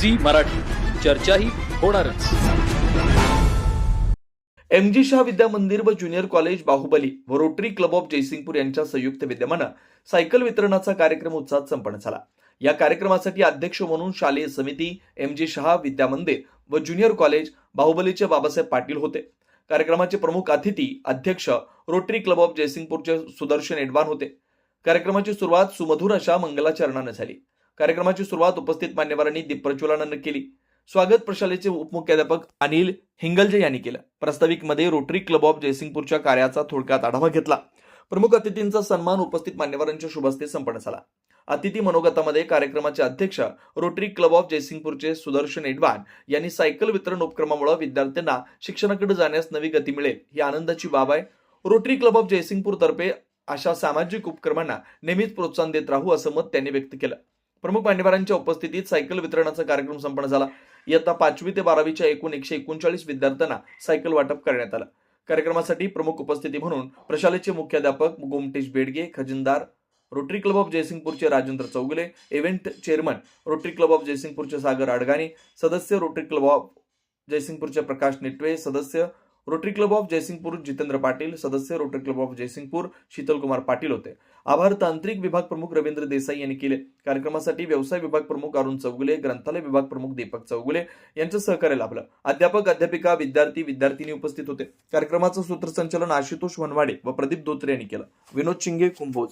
Zee Marathi. चर्चाही होणारच. M G Shah विद्या मंदिर व ज्युनियर कॉलेज बाहुबली व रोटरी क्लब ऑफ जयसिंगपूर यांच्या संयुक्त विद्यमानं सायकल वितरणाचा कार्यक्रम उत्साहात संपन्न झाला. या कार्यक्रमासाठी अध्यक्ष म्हणून शालेय समिती एम जी शहा विद्या मंदिर व ज्युनियर कॉलेज बाहुबलीचे बाबासाहेब पाटील होते. कार्यक्रमाचे प्रमुख अतिथी अध्यक्ष रोटरी क्लब ऑफ जयसिंगपूरचे सुदर्शन एडवान होते. कार्यक्रमाची सुरुवात सुमधुर अशा मंगलाचरणानं झाली. कार्यक्रमाची सुरुवात उपस्थित मान्यवरांनी दीपप्रज्वलनानं केली. स्वागत प्रशालेचे उपमुख्याध्यापक अनिल हिंगलजे यांनी केलं. प्रास्ताविकमध्ये रोटरी क्लब ऑफ जयसिंगपूरच्या कार्याचा थोडक्यात आढावा घेतला. प्रमुख अतिथींचा सन्मान उपस्थित मान्यवरांच्या शुभस्ते संपन्न झाला. अतिथी मनोगतामध्ये कार्यक्रमाचे अध्यक्ष रोटरी क्लब ऑफ जयसिंगपूरचे सुदर्शन एडवान यांनी सायकल वितरण उपक्रमामुळे विद्यार्थ्यांना शिक्षणाकडे जाण्यास नवी गती मिळेल ही आनंदाची बाब आहे. रोटरी क्लब ऑफ जयसिंगपूर तर्फे अशा सामाजिक उपक्रमांना नेहमीच प्रोत्साहन देत राहू असं मत त्यांनी व्यक्त केलं. प्रमुख मान्यवरांच्या उपस्थितीत सायकल वितरणाचा कार्यक्रम संपन्न झाला. इयत्ता पाचवी ते बारावीच्या एकूण एकशे एकोणचाळीस विद्यार्थ्यांना सायकल वाटप करण्यात आलं. कार्यक्रमासाठी प्रमुख उपस्थिती म्हणून प्रशालेचे मुख्याध्यापक गोमटेश बेडगे खजिनदार Rotary club of जयसिंगपूरचे Rajendra Chougule event chairman Rotary club of जयसिंगपूरचे Sagar Adgani सदस्य रोटरी क्लब ऑफ जयसिंगपूरचे प्रकाश निटवे सदस्य Rotary club of Jaysingpur Jitendra Patil सदस्य Rotary club of Jaysingpur Shitalkumar Patil होते. आभार तांत्रिक विभाग प्रमुख रवींद्र देसाई यांनी केले. कार्यक्रमासाठी व्यवसाय विभाग प्रमुख अरुण चौगुले ग्रंथालय विभाग प्रमुख दीपक चौगुले यांचं सहकार्य लाभलं. अध्यापक अध्यापिका विद्यार्थी विद्यार्थिनी उपस्थित होते. कार्यक्रमाचं सूत्रसंचालन आशुतोष वनवाडे व प्रदीप धोत्रे यांनी केलं. विनोद शिंगे कुंभोज.